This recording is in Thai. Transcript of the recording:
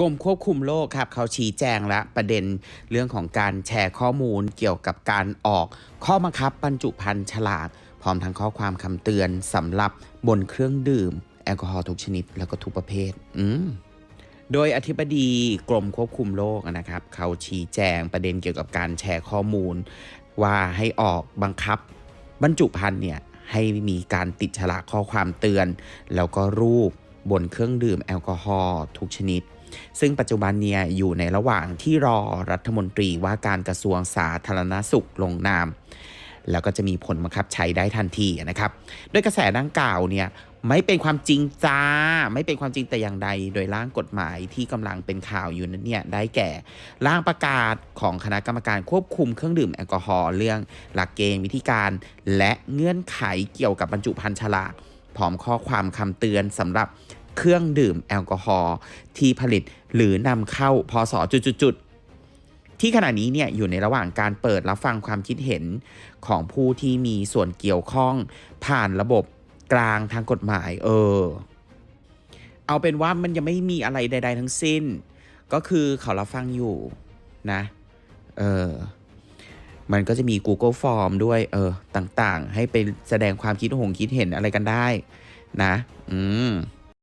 กรมควบคุมโรคครับเขาชี้แจงและประเด็นเรื่องของการแชร์ข้อมูลเกี่ยวกับการออก ข้อบังคับบรรจุภัณฑ์ฉลากพร้อมทั้งข้อความคำเตือนสำหรับบนเครื่องดื่ม แอลกอฮอล์ทุกชนิดแล้วก็ทุกประเภท อืมโดยอธิบดีกรมควบคุมโรคนะครับ เขาชี้แจงประเด็นเกี่ยวกับการแชร์ข้อมูล ว่าให้ออกบังคับบรรจุภัณฑ์เนี่ยให้มีการติดฉลากข้อความเตือน แล้วก็รูปบนเครื่องดื่มแอลกอฮอล์ทุกชนิด ซึ่งปัจจุบันเนี่ยอยู่ในระหว่างที่รอรัฐมนตรีว่าการกระทรวงสาธารณสุขลงนาม แล้วก็จะมีผลบังคับใช้ได้ทันทีนะครับ โดยกระแสดังกล่าวเนี่ยไม่เป็นความจริงจ้า ไม่เป็นความจริงแต่อย่างใด โดยร่างกฎหมายที่กำลังเป็นข่าวอยู่นั้นเนี่ยได้แก่ร่างประกาศของคณะกรรมการควบคุมเครื่องดื่มแอลกอฮอล์เรื่อง หลักเกณฑ์วิธีการ และเงื่อนไขเกี่ยวกับบรรจุภัณฑ์ฉลากพร้อมข้อความคำเตือนสำหรับ เครื่องดื่มแอลกอฮอล์ที่ผลิตหรือนำเข้าพศจุดๆที่ขณะนี้เนี่ยอยู่ในระหว่างการเปิดรับฟังความคิดเห็นของผู้ที่มีส่วนเกี่ยวข้องผ่านระบบกลางทางกฎหมายเออ เอาเป็นว่ามันยังไม่มีอะไรใด ๆ ทั้งสิ้น ก็คือเขารับฟังอยู่นะ เออมันก็จะมี Google Form ด้วย เออ ต่างๆ ให้ไปแสดงความคิดหงคิดเห็นอะไรกันได้ นะ อืม